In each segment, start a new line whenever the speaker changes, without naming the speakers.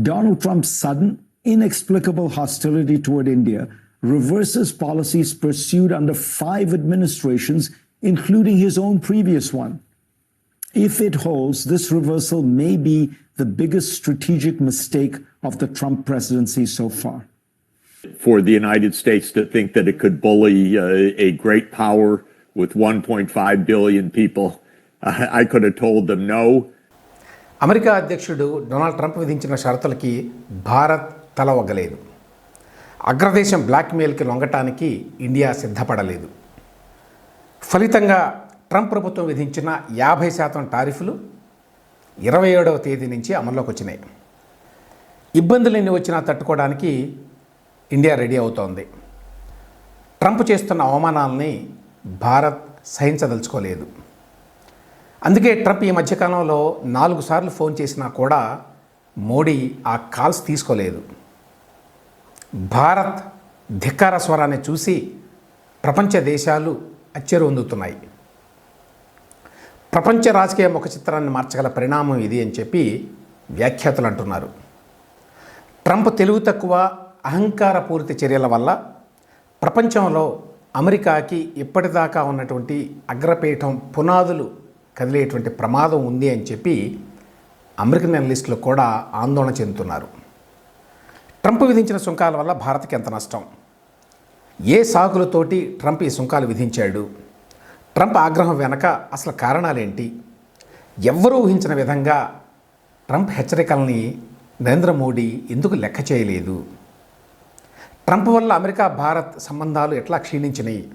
Donald Trump's sudden, inexplicable hostility toward India reverses policies pursued under five administrations, including his own previous one. If it holds, this reversal may be the biggest strategic mistake of the Trump presidency so far.
For the United States to think that it could bully uh, a great power with 1.5 billion people, I could have told them no.
America అధ్యక్షుడు Donald Trump విధించిన షరతులకి భారత్ తల ఒగ్గలేదు. అగ్రదేశం బ్లాక్మెయిల్కి లొంగటానికి India సిద్ధపడలేదు. ఫలితంగా Trump ప్రభుత్వం విధించిన యాభై శాతం టారిఫ్లు ఇరవై ఏడవ తేదీ నుంచి అమల్లోకి వచ్చినాయి. ఇబ్బందులు ఎన్ని వచ్చినా తట్టుకోవడానికి ఇండియా రెడీ అవుతోంది. ట్రంప్ చేస్తున్న అవమానాలని భారత్ సహించదలుచుకోలేదు. అందుకే ట్రంప్ ఈ మధ్యకాలంలో నాలుగు సార్లు ఫోన్ చేసినా కూడా మోడీ ఆ కాల్స్ తీసుకోలేదు. భారత్ ధిక్కార స్వరాన్ని చూసి ప్రపంచ దేశాలు అచ్చెరువొందుతున్నాయి ప్రపంచ రాజకీయ ముఖ చిత్రాన్ని మార్చగల పరిణామం ఇది అని చెప్పి వ్యాఖ్యాతలు అంటున్నారు. ట్రంప్ తెలివి తక్కువ అహంకారపూరిత చర్యల వల్ల ప్రపంచంలో అమెరికాకి ఇప్పటిదాకా ఉన్నటువంటి అగ్రపీఠం పునాదులు కదిలేటువంటి ప్రమాదం ఉంది అని చెప్పి అమెరికన్ అనలిస్టులు కూడా ఆందోళన చెందుతున్నారు. ట్రంప్ విధించిన సుంకాల వల్ల భారత్కి ఎంత నష్టం? ఏ సాకులతోటి ట్రంప్ ఈ సుంకాలు విధించాడు? ట్రంప్ ఆగ్రహం వెనక అసలు కారణాలేంటి? ఎవ్వరూ ఊహించిన విధంగా ట్రంప్ హెచ్చరికల్ని నరేంద్ర మోడీ ఎందుకు లెక్క చేయలేదు? ట్రంప్ వల్ల అమెరికా భారత్ సంబంధాలు ఎట్లా క్షీణించినాయి?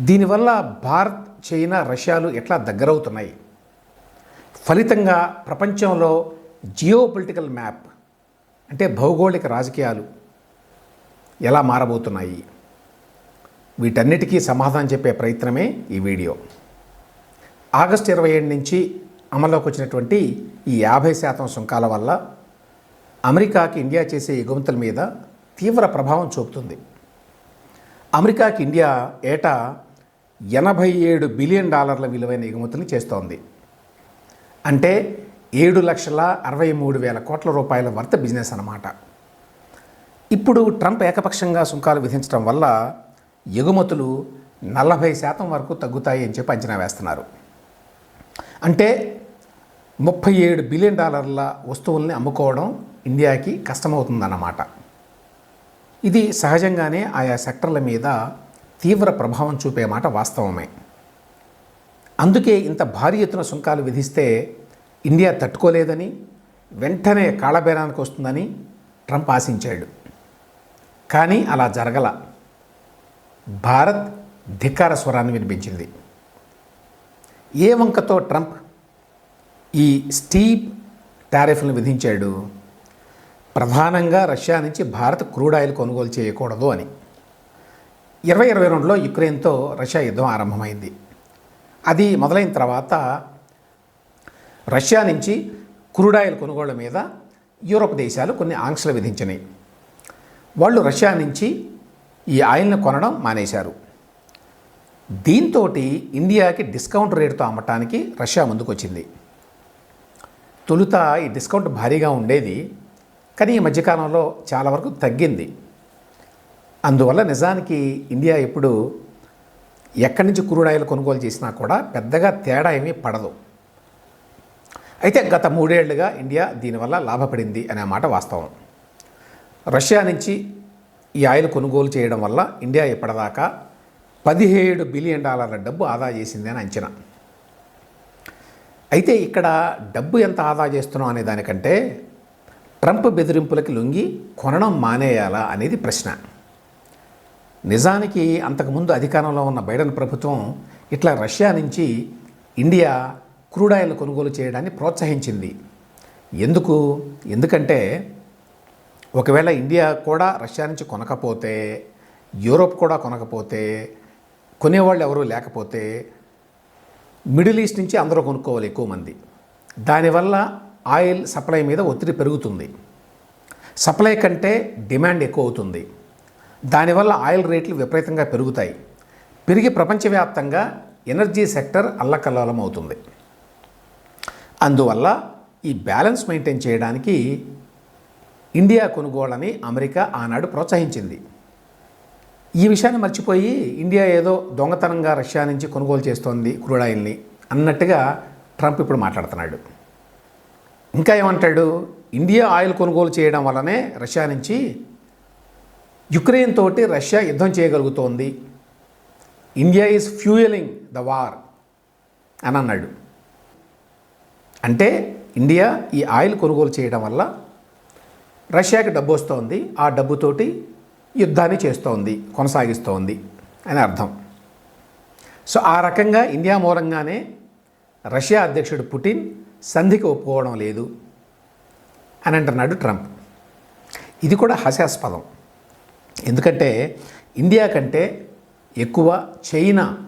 దీనివల్ల భారత్ చైనా రష్యాలు ఎట్లా దగ్గరవుతున్నాయి? ఫలితంగా ప్రపంచంలో జియో పొలిటికల్ మ్యాప్ అంటే భౌగోళిక రాజకీయాలు ఎలా మారబోతున్నాయి? వీటన్నిటికీ సమాధానం చెప్పే ప్రయత్నమే ఈ వీడియో. ఆగస్టు ఇరవై ఏడు నుంచి అమల్లోకి వచ్చినటువంటి ఈ యాభై శాతం సుంకాల వల్ల అమెరికాకి ఇండియా చేసే ఎగుమతుల మీద తీవ్ర ప్రభావం చూపుతుంది. అమెరికాకి ఇండియా ఏటా ఎనభై ఏడు బిలియన్ డాలర్ల విలువైన ఎగుమతులు చేస్తోంది. అంటే ఏడు లక్షల అరవై మూడు వేల కోట్ల రూపాయల వర్త బిజినెస్ అన్నమాట. ఇప్పుడు ట్రంప్ ఏకపక్షంగా సుంకాలు విధించడం వల్ల ఎగుమతులు నలభై శాతం వరకు తగ్గుతాయి అని చెప్పి అంచనా వేస్తున్నారు. అంటే ముప్పై ఏడు బిలియన్ డాలర్ల వస్తువుల్ని అమ్ముకోవడం ఇండియాకి కష్టమవుతుందన్నమాట. ఇది సహజంగానే ఆయా సెక్టర్ల మీద తీవ్ర ప్రభావం చూపే మాట వాస్తవమే. అందుకే ఇంత భారీ ఎత్తున సుంకాలు విధిస్తే ఇండియా తట్టుకోలేదని వెంటనే కాళబేరానికి వస్తుందని ట్రంప్ ఆశించాడు. కానీ అలా జరగల. భారత్ ధిక్కార స్వరాన్ని వినిపించింది. ఏ వంకతో ట్రంప్ ఈ స్టీప్ టారిఫ్లను విధించాడు? ప్రధానంగా రష్యా నుంచి భారత్ క్రూడ్ ఆయిల్ కొనుగోలు చేయకూడదు అని. ఇరవై ఇరవై రెండులో యుక్రెయిన్తో రష్యా యుద్ధం ఆరంభమైంది. అది మొదలైన తర్వాత రష్యా నుంచి క్రూడ్ ఆయిల్ కొనుగోళ్ళ మీద యూరోప్ దేశాలు కొన్ని ఆంక్షలు విధించినాయి వాళ్ళు రష్యా నుంచి ఈ ఆయిల్ని కొనడం మానేశారు. దీంతో ఇండియాకి డిస్కౌంట్ రేటుతో అమ్మటానికి రష్యా ముందుకొచ్చింది. తొలుత ఈ డిస్కౌంట్ భారీగా ఉండేది కానీ ఈ మధ్యకాలంలో చాలా వరకు తగ్గింది. అందువల్ల నిజానికి ఇండియా ఇప్పుడు ఎక్కడి నుంచి క్రూడాయిలు కొనుగోలు చేసినా కూడా పెద్దగా తేడా ఏమీ పడదు. అయితే గత మూడేళ్ళుగా ఇండియా దీనివల్ల లాభపడింది అనే మాట వాస్తవం. రష్యా నుంచి ఈ ఆయిల్ కొనుగోలు చేయడం వల్ల ఇండియా ఇప్పటిదాకా పదిహేడు బిలియన్ డాలర్ల డబ్బు ఆదా చేసింది అని అంచనా. అయితే ఇక్కడ డబ్బు ఎంత ఆదా చేస్తున్నాం అనే దానికంటే ట్రంప్ బెదిరింపులకి లొంగి కొనడం మానేయాలా అనేది ప్రశ్న. నిజానికి అంతకుముందు అధికారంలో ఉన్న బైడెన్ ప్రభుత్వం ఇట్లా రష్యా నుంచి ఇండియా క్రూడ్ ఆయిల్ కొనుగోలు చేయడాన్ని ప్రోత్సహించింది. ఎందుకు? ఎందుకంటే ఒకవేళ ఇండియా కూడా రష్యా నుంచి కొనకపోతే యూరోప్ కూడా కొనకపోతే కొనేవాళ్ళు ఎవరూ లేకపోతే మిడిల్ ఈస్ట్ నుంచి అందరూ కొనుక్కోవాలి ఎక్కువ మంది. దానివల్ల ఆయిల్ సప్లై మీద ఒత్తిడి పెరుగుతుంది. సప్లై కంటే డిమాండ్ ఎక్కువ అవుతుంది. దానివల్ల ఆయిల్ రేట్లు విపరీతంగా పెరుగుతాయి. పెరిగి ప్రపంచవ్యాప్తంగా ఎనర్జీ సెక్టర్ అల్లకల్లోలం అవుతుంది అందువల్ల ఈ బ్యాలెన్స్ మెయింటైన్ చేయడానికి ఇండియా కొనుగోళ్ళని అమెరికా ఆనాడు ప్రోత్సహించింది. ఈ విషయాన్ని మర్చిపోయి ఇండియా ఏదో దొంగతనంగా రష్యా నుంచి కొనుగోలు చేస్తోంది క్రూడ్ ఆయిల్ని అన్నట్టుగా ట్రంప్ ఇప్పుడు మాట్లాడుతున్నాడు. ఇంకా ఏమంటాడు? ఇండియా ఆయిల్ కొనుగోలు చేయడం వల్లనే రష్యా నుంచి యుక్రెయిన్ తోటి రష్యా యుద్ధం చేయగలుగుతోంది. India is fuelling the war అని అన్నాడు. అంటే ఇండియా ఈ ఆయిల్ కొనుగోలు చేయడం వల్ల రష్యాకి డబ్బు వస్తోంది ఆ డబ్బుతోటి యుద్ధాన్ని చేస్తోంది కొనసాగిస్తోంది అని అర్థం. సో ఆ రకంగా ఇండియా మూలంగానే రష్యా అధ్యక్షుడు పుటిన్ సంధికి ఒప్పుకోవడం లేదు అని అంటున్నాడు ట్రంప్. ఇది కూడా హాస్యాస్పదం. ఎందుకంటే ఇండియా కంటే ఎక్కువ చైనా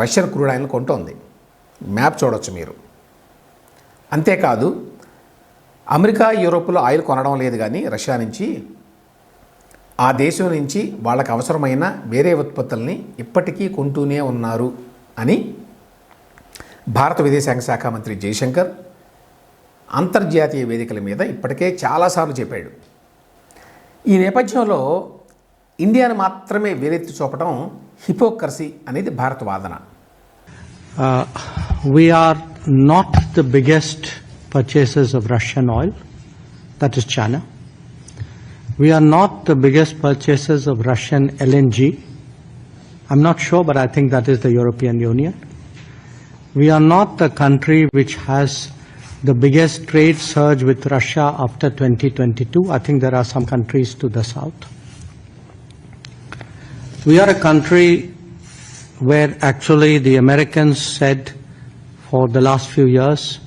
రష్యన్ క్రూడ్ ఆయిల్ కొంటోంది. మ్యాప్ చూడొచ్చు మీరు. అంతేకాదు అమెరికా యూరోప్లో ఆయిల్ కొనడం లేదు కానీ రష్యా నుంచి ఆ దేశం నుంచి వాళ్ళకి అవసరమైన వేరే ఉత్పత్తుల్ని ఇప్పటికీ కొంటూనే ఉన్నారు అని భారత విదేశాంగ శాఖ మంత్రి జయశంకర్ అంతర్జాతీయ వేదికల మీద ఇప్పటికే చాలాసార్లు చెప్పాడు. ఈ నేపథ్యంలో ఇండియాను మాత్రమే వేలెత్తి చూపడం హిపోక్రసీ అనేది భారత వాదన
Uh, we are not the biggest purchasers of Russian oil, that is China. We are not the biggest purchasers of Russian LNG. I'm not sure, but I think that is the European Union. We are not the country which has the biggest trade surge with Russia after 2022. I think there are some countries to the south. We are a country where actually the Americans said for the last few years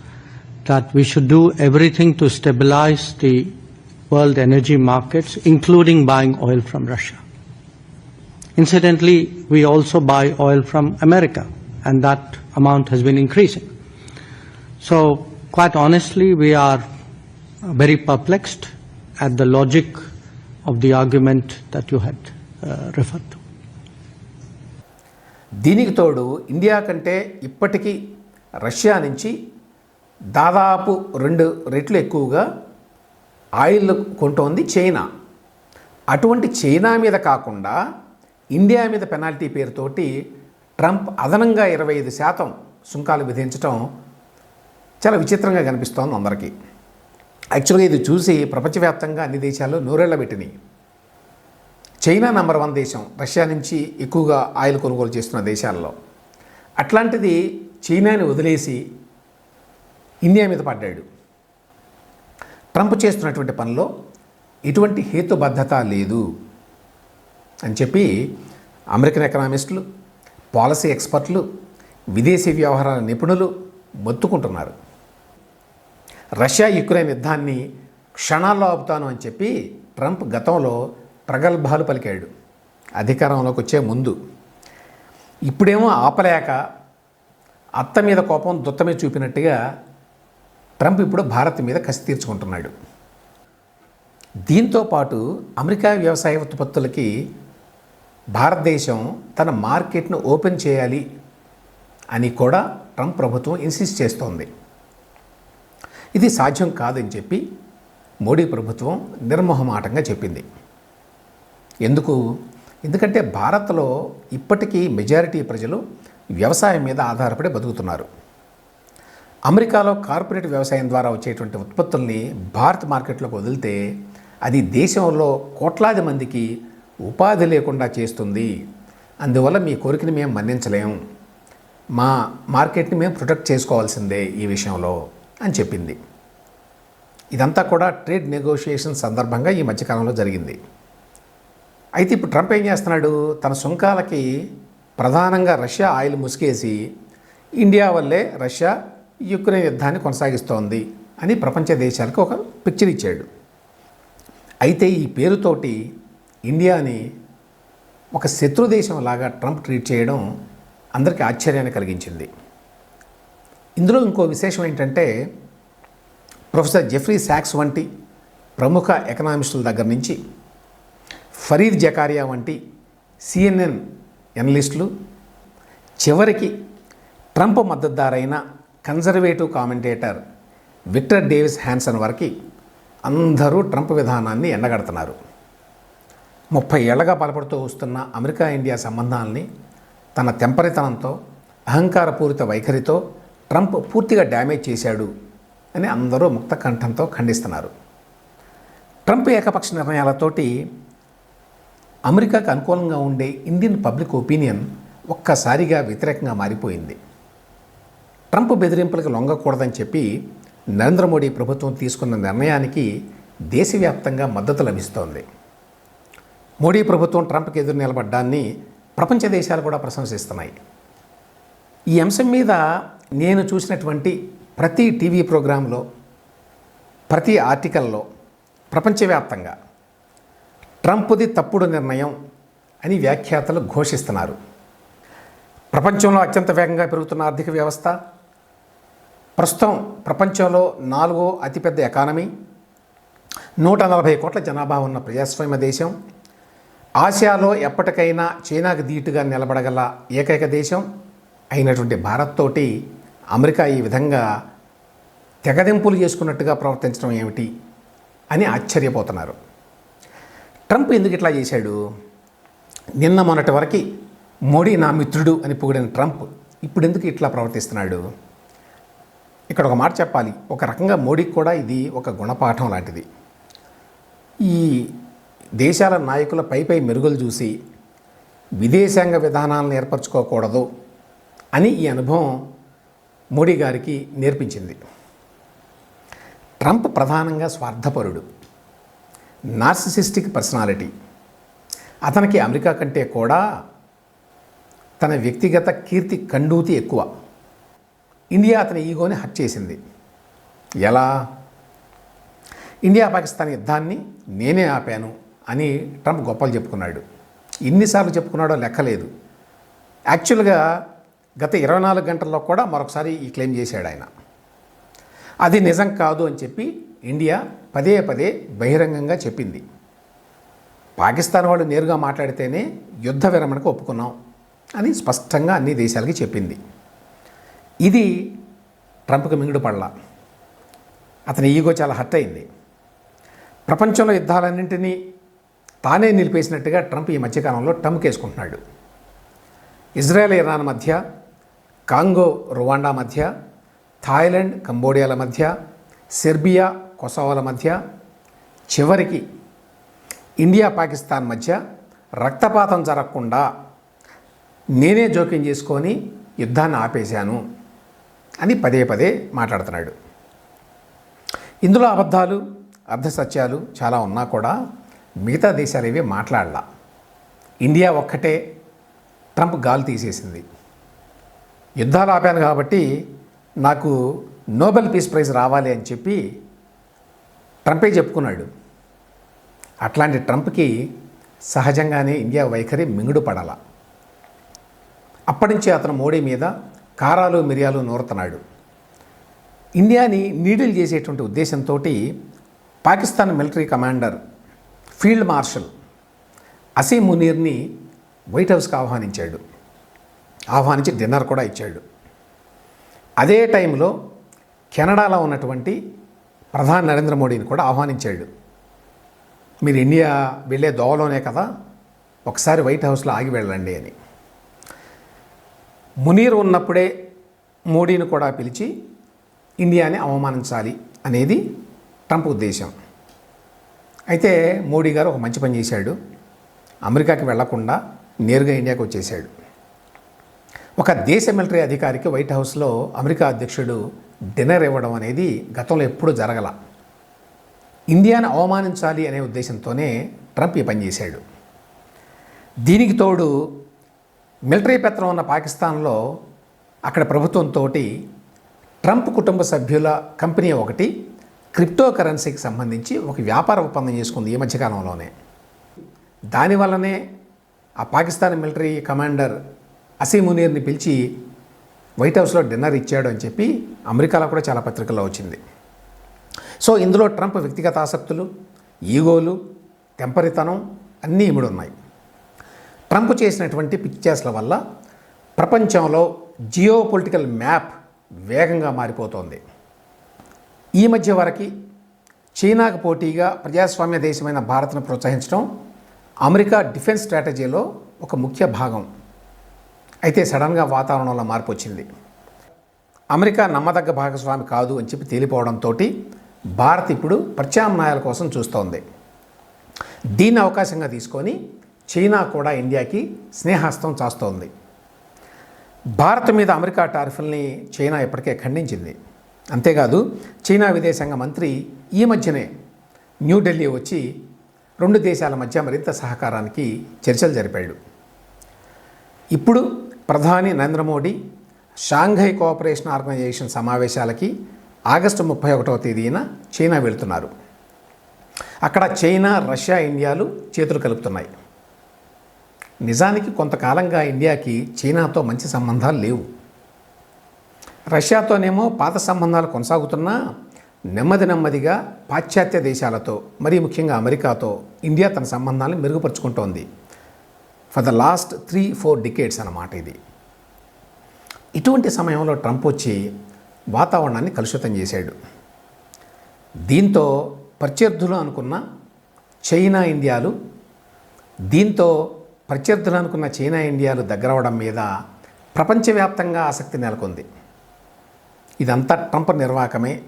that we should do everything to stabilize the world energy markets, including buying oil from Russia. Incidentally, we also buy oil from America, and that amount has been increasing. So, quite honestly, we are very perplexed at the logic of the argument that you had uh, referred to.
దీనికి తోడు India కంటే ఇప్పటికీ Russia నుంచి దాదాపు రెండు రెట్లు ఎక్కువగా oil కొంటోంది చైనా. అటువంటి చైనా మీద కాకుండా ఇండియా మీద పెనాల్టీ పేరుతోటి ట్రంప్ అదనంగా ఇరవై ఐదు శాతం సుంకాలు విధించడం చాలా విచిత్రంగా కనిపిస్తోంది అందరికీ. యాక్చువల్గా ఇది చూసి ప్రపంచవ్యాప్తంగా అన్ని దేశాలు నూరేళ్ళ పెట్టినాయి చైనా నంబర్ వన్ దేశం రష్యా నుంచి ఎక్కువగా ఆయిల్ కొనుగోలు చేస్తున్న దేశాల్లో. అట్లాంటిది చైనాని వదిలేసి ఇండియా మీద పడ్డాడు. ట్రంప్ చేస్తున్నటువంటి పనిలో ఎటువంటి హేతుబద్ధత లేదు అని చెప్పి అమెరికన్ ఎకనామిస్టులు పాలసీ ఎక్స్పర్ట్లు విదేశీ వ్యవహారాల నిపుణులు మొత్తుకుంటున్నారు. రష్యా యుక్రెయిన్ యుద్ధాన్ని క్షణాల్లో ఆపుతాను అని చెప్పి ట్రంప్ గతంలో ప్రగల్భాలు పలికాడు. అధికారంలోకి వచ్చే ముందు. ఇప్పుడేమో ఆపలేక అత్త మీద కోపం దుత్త మీద చూపినట్టుగా ట్రంప్ ఇప్పుడు భారత్ మీద కసి తీర్చుకుంటున్నాడు. దీంతో పాటు అమెరికా వ్యవసాయ ఉత్పత్తులకి భారతదేశం తన మార్కెట్ను ఓపెన్ చేయాలి అని కూడా ట్రంప్ ప్రభుత్వం ఇన్సిస్ట్ చేస్తోంది. ఇది సాధ్యం కాదని చెప్పి మోడీ ప్రభుత్వం నిర్మోహమాటంగా చెప్పింది. ఎందుకు? ఎందుకంటే భారత్లో ఇప్పటికీ మెజారిటీ ప్రజలు వ్యవసాయం మీద ఆధారపడి బతుకుతున్నారు. అమెరికాలో కార్పొరేట్ వ్యవసాయం ద్వారా వచ్చేటువంటి ఉత్పత్తుల్ని భారత్ మార్కెట్లోకి వదిలితే అది దేశంలో కోట్లాది మందికి ఉపాధి లేకుండా చేస్తుంది. అందువల్ల మీ కోరికని మేము మన్నించలేం. మా మార్కెట్ని మేము ప్రొటెక్ట్ చేసుకోవాల్సిందే ఈ విషయంలో అని చెప్పింది. ఇదంతా కూడా ట్రేడ్ నెగోషియేషన్ సందర్భంగా ఈ మధ్యకాలంలో జరిగింది. అయితే ఇప్పుడు ట్రంప్ ఏం చేస్తున్నాడు? తన సుంకాలకి ప్రధానంగా రష్యా ఆయిల్ ముసుగేసి ఇండియా వల్లే రష్యా యుక్రెయిన్ యుద్ధాన్ని కొనసాగిస్తోంది అని ప్రపంచ దేశాలకు ఒక పిక్చర్ ఇచ్చాడు. అయితే ఈ పేరుతోటి ఇండియాని ఒక శత్రు దేశం లాగా ట్రంప్ ట్రీట్ చేయడం అందరికీ ఆశ్చర్యాన్ని కలిగించింది. ఇందులో ఇంకో విశేషం ఏంటంటే ప్రొఫెసర్ జెఫ్రీ శాక్స్ వంటి ప్రముఖ ఎకనామిస్టుల దగ్గర నుంచి ఫరీద్ జకారియా వంటి సిఎన్ఎన్ ఎనలిస్టులు చివరికి Trump మద్దతుదారైన conservative commentator Victor Davis Hanson వరకు అందరూ ట్రంప్ విధానాన్ని ఎండగడుతున్నారు. ముప్పై ఏళ్ళగా బలపడుతూ వస్తున్న అమెరికా ఇండియా సంబంధాలని తన తెంపరితనంతో అహంకారపూరిత వైఖరితో ట్రంప్ పూర్తిగా డ్యామేజ్ చేశాడు అని అందరూ ముక్త కంఠంతో ఖండిస్తున్నారు. ట్రంప్ ఏకపక్ష నిర్ణయాలతోటి అమెరికాకు అనుకూలంగా ఉండే ఇండియన్ పబ్లిక్ ఒపీనియన్ ఒక్కసారిగా వ్యతిరేకంగా మారిపోయింది. ట్రంప్ బెదిరింపులకు లొంగకూడదని చెప్పి నరేంద్ర మోడీ ప్రభుత్వం తీసుకున్న నిర్ణయానికి దేశవ్యాప్తంగా మద్దతు లభిస్తోంది. మోడీ ప్రభుత్వం ట్రంప్కి ఎదురు నిలబడ్డాన్ని ప్రపంచ దేశాలు కూడా ప్రశంసిస్తున్నాయి. ఈ అంశం మీద నేను చూసినటువంటి ప్రతి టీవీ ప్రోగ్రాంలో ప్రతి ఆర్టికల్లో ప్రపంచవ్యాప్తంగా ట్రంప్ది తప్పుడు నిర్ణయం అని వ్యాఖ్యాతలు ఘోషిస్తున్నారు. ప్రపంచంలో అత్యంత వేగంగా పెరుగుతున్న ఆర్థిక వ్యవస్థ ప్రస్తుతం ప్రపంచంలో నాలుగో అతిపెద్ద ఎకానమీ నూట నలభై కోట్ల జనాభా ఉన్న ప్రజాస్వామ్య దేశం ఆసియాలో ఎప్పటికైనా చైనాకు ధీటుగా నిలబడగల ఏకైక దేశం అయినటువంటి భారత్ తోటి అమెరికా ఈ విధంగా తెగదింపులు చేసుకున్నట్టుగా ప్రవర్తించడం ఏమిటి అని ఆశ్చర్యపోతున్నారు. ట్రంప్ ఎందుకు ఇట్లా చేశాడు? నిన్న మొన్నటి వరకు మోడీ నా మిత్రుడు అని పొగిడిన ట్రంప్ ఇప్పుడు ఎందుకు ఇట్లా ప్రవర్తిస్తున్నాడు? ఇక్కడ ఒక మాట చెప్పాలి. ఒక రకంగా మోడీకి కూడా ఇది ఒక గుణపాఠం లాంటిది. ఈ దేశాల నాయకుల పై పై మెరుగులు చూసి విదేశాంగ విధానాలను ఏర్పరచుకోకూడదు అని ఈ అనుభవం మోడీ గారికి నేర్పించింది. ట్రంప్ ప్రధానంగా స్వార్థపరుడు. నార్సిసిస్టిక్ పర్సనాలిటీ అతనికి అమెరికా కంటే కూడా తన వ్యక్తిగత కీర్తి కండూతి ఎక్కువ. ఇండియా అతని ఈగోని హత్య చేసింది. ఎలా? ఇండియా పాకిస్తాన్ యుద్ధాన్ని నేనే ఆపాను అని ట్రంప్ గొప్పలు చెప్పుకున్నాడు. ఎన్నిసార్లు చెప్పుకున్నాడో లెక్కలేదు. యాక్చువల్గా గత ఇరవై నాలుగు గంటల్లో కూడా మరొకసారి ఈ క్లెయిమ్ చేశాడు ఆయన. అది నిజం కాదు అని చెప్పి ఇండియా పదే పదే బహిరంగంగా చెప్పింది. పాకిస్తాన్ వాళ్ళు నేరుగా మాట్లాడితేనే యుద్ధ విరమణకు ఒప్పుకున్నాం అని స్పష్టంగా అన్ని దేశాలకి చెప్పింది. ఇది ట్రంప్కి మింగుడు పడలా. అతని ఈగో చాలా హర్ట్ అయింది. ప్రపంచంలో యుద్ధాలన్నింటినీ తానే నిలిపేసినట్టుగా ట్రంప్ ఈ మధ్యకాలంలో టమ్కేసుకుంటున్నాడు ఇజ్రాయెల్ ఇరాన్ మధ్య కాంగో రువాండా మధ్య థాయిలాండ్ కంబోడియాల మధ్య సెర్బియా కొసోవాల మధ్య చివరికి ఇండియా పాకిస్తాన్ మధ్య రక్తపాతం జరగకుండా నేనే జోక్యం చేసుకొని యుద్ధాన్ని ఆపేశాను అని పదే పదే మాట్లాడుతున్నాడు. ఇందులో అబద్ధాలు అర్ధసత్యాలు చాలా ఉన్నా కూడా మిగతా దేశాలు ఇవి మాట్లాడలా. ఇండియా ఒక్కటే ట్రంప్ గాలి తీసేసింది. యుద్ధాలు ఆపాను కాబట్టి నాకు నోబెల్ పీస్ ప్రైజ్ రావాలి అని చెప్పి ట్రంపే చెప్పుకున్నాడు. అట్లాంటి ట్రంప్కి సహజంగానే ఇండియా వైఖరి మింగుడు పడాల. అప్పటి నుంచి అతను మోడీ మీద కారాలు మిరియాలు నూరుతున్నాడు. ఇండియాని నీడిల్ చేసేటువంటి ఉద్దేశంతో Pakistan military commander field marshal Asim మునీర్ని white హౌస్కి ఆహ్వానించాడు. ఆహ్వానించి డిన్నర్ కూడా ఇచ్చాడు. అదే టైంలో కెనడాలో ఉన్నటువంటి ప్రధాని నరేంద్ర మోడీని కూడా ఆహ్వానించాడు. మీరు ఇండియా వెళ్ళే దోవలోనే కదా ఒకసారి వైట్ హౌస్లో ఆగి వెళ్ళండి అని. మునీర్ ఉన్నప్పుడే మోడీని కూడా పిలిచి ఇండియాని అవమానించాలి అనేది ట్రంప్ ఉద్దేశం. అయితే మోడీ గారు ఒక మంచి పని చేశాడు. అమెరికాకి వెళ్ళకుండా నేరుగా ఇండియాకి వచ్చేసాడు ఒక దేశ మిలిటరీ అధికారికి వైట్ హౌస్లో అమెరికా అధ్యక్షుడు డిన్నర్ ఇవ్వడం అనేది గతంలో ఎప్పుడూ జరగల. ఇండియాను అవమానించాలి అనే ఉద్దేశంతోనే ట్రంప్ ఈ పని చేశాడు. దీనికి తోడు మిలిటరీ పత్రం ఉన్న పాకిస్తాన్లో అక్కడ ప్రభుత్వంతో ట్రంప్ కుటుంబ సభ్యుల కంపెనీ ఒకటి క్రిప్టో కరెన్సీకి సంబంధించి ఒక వ్యాపార ఒప్పందం చేసుకుంది ఈ మధ్యకాలంలోనే. దానివల్లనే ఆ పాకిస్తాన్ మిలిటరీ కమాండర్ అసీమునీర్ని పిలిచి వైట్ హౌస్లో డిన్నర్ ఇచ్చాడు అని చెప్పి అమెరికాలో కూడా చాలా పత్రికల్లో వచ్చింది. సో ఇందులో ట్రంప్ వ్యక్తిగత ఆసక్తులు ఈగోలు తెంపరితనం అన్నీ ఇమిడి ఉన్నాయి. ట్రంప్ చేసినటువంటి పిక్చర్స్ల వల్ల ప్రపంచంలో జియో పొలిటికల్ మ్యాప్ వేగంగా మారిపోతోంది. ఈ మధ్య వరకు చైనాకు పోటీగా ప్రజాస్వామ్య దేశమైన భారత్ను ప్రోత్సహించడం అమెరికా డిఫెన్స్ స్ట్రాటజీలో ఒక ముఖ్య భాగం. అయితే సడన్గా వాతావరణంలో మార్పు వచ్చింది. అమెరికా నమ్మదగ్గ భాగస్వామి కాదు అని చెప్పి తేలిపోవడంతో భారత్ ఇప్పుడు ప్రత్యామ్నాయాల కోసం చూస్తోంది. దీన్ని అవకాశంగా తీసుకొని చైనా కూడా ఇండియాకి స్నేహాస్తం చాస్తోంది. భారత్ మీద అమెరికా టారిఫ్ల్ని చైనా ఇప్పటికే ఖండించింది. అంతేకాదు చైనా విదేశాంగ మంత్రి ఈ మధ్యనే న్యూఢిల్లీ వచ్చి రెండు దేశాల మధ్య మరింత సహకారానికి చర్చలు జరిపాడు. ఇప్పుడు ప్రధాని Narendra Modi Shanghai cooperation organisation సమావేశాలకి August ముప్పై ఒకటవ తేదీన చైనా వెళ్తున్నారు. అక్కడ చైనా రష్యా ఇండియాలు చేతులు కలుపుతున్నాయి. నిజానికి కొంతకాలంగా ఇండియాకి చైనాతో మంచి సంబంధాలు లేవు. రష్యాతోనేమో పాత సంబంధాలు కొనసాగుతున్నా నెమ్మది నెమ్మదిగా పాశ్చాత్య దేశాలతో మరీ ముఖ్యంగా అమెరికాతో ఇండియా తన సంబంధాలను మెరుగుపరుచుకుంటోంది. For the last three four decades అన్నమాట ఇది. ఇటువంటి సమయంలో ట్రంప్ వచ్చి వాతావరణాన్ని కలుషితం చేశాడు. దీంతో ప్రత్యర్థులు అనుకున్న చైనా ఇండియాలు దీంతో ప్రత్యర్థులు అనుకున్న చైనా ఇండియాలు దగ్గరవడం మీద ప్రపంచవ్యాప్తంగా ఆసక్తి నెలకొంది. ఇదంతా ట్రంప్ నిర్వాహకమే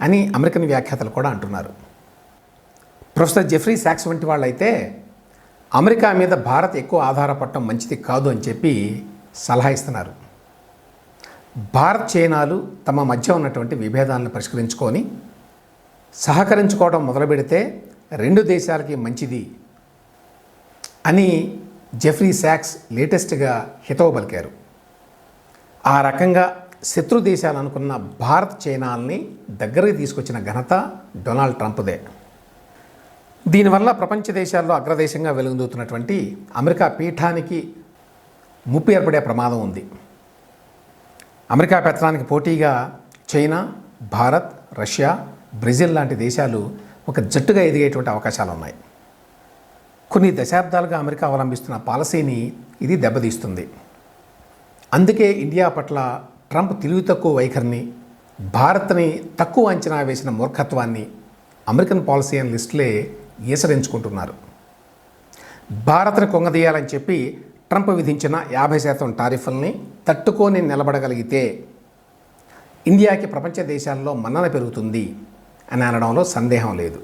అని అమెరికన్ వ్యాఖ్యాతలు కూడా అంటున్నారు. ప్రొఫెసర్ జెఫ్రీ సాక్స్ వంటి వాళ్ళైతే అమెరికా మీద భారత్ ఎక్కువ ఆధారపడటం మంచిది కాదు అని చెప్పి సలహా ఇస్తున్నారు. భారత్ చైనాలు తమ మధ్య ఉన్నటువంటి విభేదాలను పరిష్కరించుకొని సహకరించుకోవడం మొదలు పెడితే రెండు దేశాలకి మంచిది అని జెఫ్రీ శాక్స్ లేటెస్ట్గా హితవు పలికారు. ఆ రకంగా శత్రు దేశాలు అనుకున్న భారత్ చైనాల్ని దగ్గరికి తీసుకొచ్చిన ఘనత డొనాల్డ్ ట్రంప్దే. దీనివల్ల ప్రపంచ దేశాల్లో అగ్రదేశంగా వెలుగుదూతున్నటువంటి అమెరికా పీఠానికి ముప్పు ఏర్పడే ప్రమాదం ఉంది. అమెరికా పెత్తనానికి పోటీగా చైనా భారత్ రష్యా బ్రెజిల్ లాంటి దేశాలు ఒక జట్టుగా ఎదిగేటువంటి అవకాశాలు ఉన్నాయి కొన్ని దశాబ్దాలుగా అమెరికా అవలంబిస్తున్న పాలసీని ఇది దెబ్బతీస్తుంది. అందుకే ఇండియా పట్ల ట్రంప్ తెలివి తక్కువ వైఖరిని భారత్ని తక్కువ అంచనా వేసిన మూర్ఖత్వాన్ని అమెరికన్ పాలసీ లిస్టులే ఈసరించుకుంటున్నారు భారత్ను కొంగదీయాలని చెప్పి ట్రంప్ విధించిన యాభై శాతం టారిఫ్ల్ని తట్టుకొని నిలబడగలిగితే ఇండియాకి ప్రపంచ దేశాల్లో మన్నన పెరుగుతుంది అని అనడంలో సందేహం లేదు.